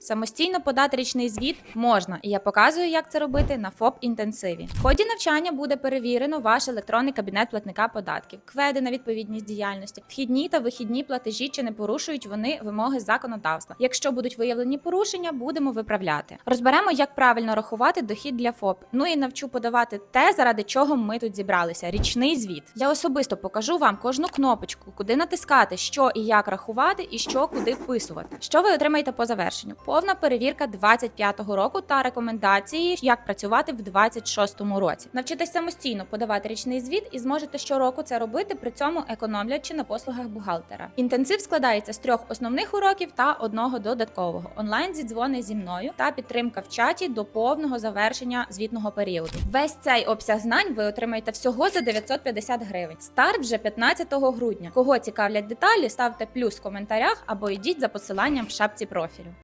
Самостійно подати річний звіт можна, і я показую, як це робити на ФОП інтенсиві. В ході навчання буде перевірено ваш електронний кабінет платника податків, кведи на відповідність діяльності, вхідні та вихідні платежі, чи не порушують вони вимоги законодавства. Якщо будуть виявлені порушення, будемо виправляти. Розберемо, як правильно рахувати дохід для ФОП. Ну і навчу подавати те, заради чого ми тут зібралися. Річний звіт. Я особисто покажу вам кожну кнопочку, куди натискати, що і як рахувати, і що куди вписувати. Що ви отримаєте по завершенню? Повна перевірка 25-го року та рекомендації, як працювати в 26-му році. Навчитесь самостійно подавати річний звіт і зможете щороку це робити, при цьому економлячи на послугах бухгалтера. Інтенсив складається з трьох основних уроків та одного додаткового онлайн зідзвони зі мною та підтримка в чаті до повного завершення звітного періоду. Весь цей обсяг знань ви отримаєте всього за 950 гривень. Старт вже 15 грудня. Кого цікавлять деталі, ставте плюс в коментарях або йдіть за посиланням в шапці профілю.